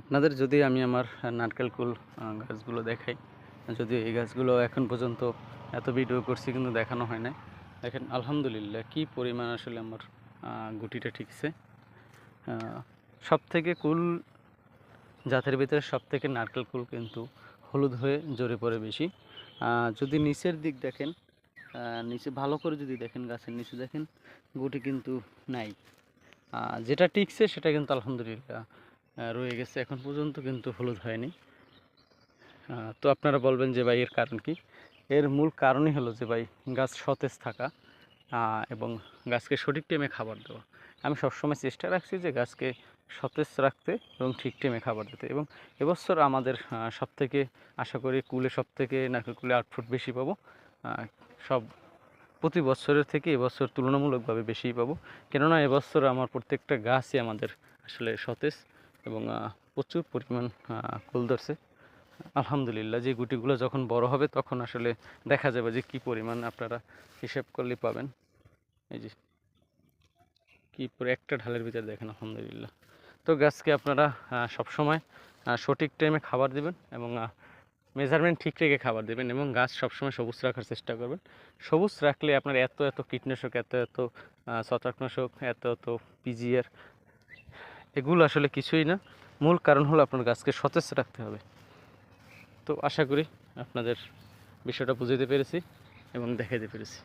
আপনাদের যদি আমি আমার নারকেল কুল গাছগুলো দেখাই যদি এই গাছগুলো এখন পর্যন্ত এত ভিডিও করছি কিন্তু দেখানো হয় না দেখেন, আলহামদুলিল্লাহ, কি পরিমাণ আসলে আমার গুটিটা ঠিকছে। সব থেকে কুল, জাতের ভিতরে সব থেকে নারকেল কুল কিন্তু হলুদ হয়ে জড়ে পড়ে বেশি। যদি নিচের দিক দেখেন নিচে ভালো করে যদি দেখেন, গাছের নিচে দেখেন, গুটি কিন্তু নাই। যেটা টিকছে সেটা কিন্তু আলহামদুলিল্লাহ। রয়ে গেছে। এখন পর্যন্ত কিন্তু হলুদ হয়নি। তো আপনারা বলবেন যে ভাই এর কারণ কি? এর মূল কারণই হলো যে ভাই গাছ সতেজ থাকা এবং গাছকে সঠিক টাইমে খাবার দেওয়া। আমি সবসময় চেষ্টা রাখছি যে গাছকে সতেজ রাখতে এবং ঠিক টাইমে খাবার দিতে। এবং এবছর আমাদের সব থেকে আশা করি কুলে সব থেকে নারকেল কুলে আউটপুট বেশি পাবো সব প্রতি বছরের থেকে এবছর তুলনামূলকভাবে বেশিই পাবো। কেননা এবছর আমার প্রত্যেকটা গাছই আমাদের আসলে সতেজ। এবং প্রচুর পরিমাণ কুল ধরছে। আলহামদুলিল্লাহ, যে গুটিগুলো যখন বড় হবে তখন আসলে দেখা যাবে যে কি পরিমাণ আপনারা হিসেব করলে পাবেন। এই যে, কি একটা ঢালের ভিতরে দেখেন, আলহামদুলিল্লাহ। তো গাছকে আপনারা সবসময় সঠিক টাইমে খাবার দেবেন এবং মেজারমেন্ট ঠিক রেখে খাবার দেবেন এবং গাছ সবসময় সবুজ রাখার চেষ্টা করবেন। সবুজ রাখলে আপনার এত এত কীটনাশক, এত এত ছত্রাকনাশক, এত এত পিজিআর এগুলো আসলে কিছুই না। মূল কারণ হলো আপনার গাছকে সতেজ রাখতে হবে। তো আশা করি আপনাদের বিষয়টা বুঝাতে পেরেছি এবং দেখাইতে পেরেছি।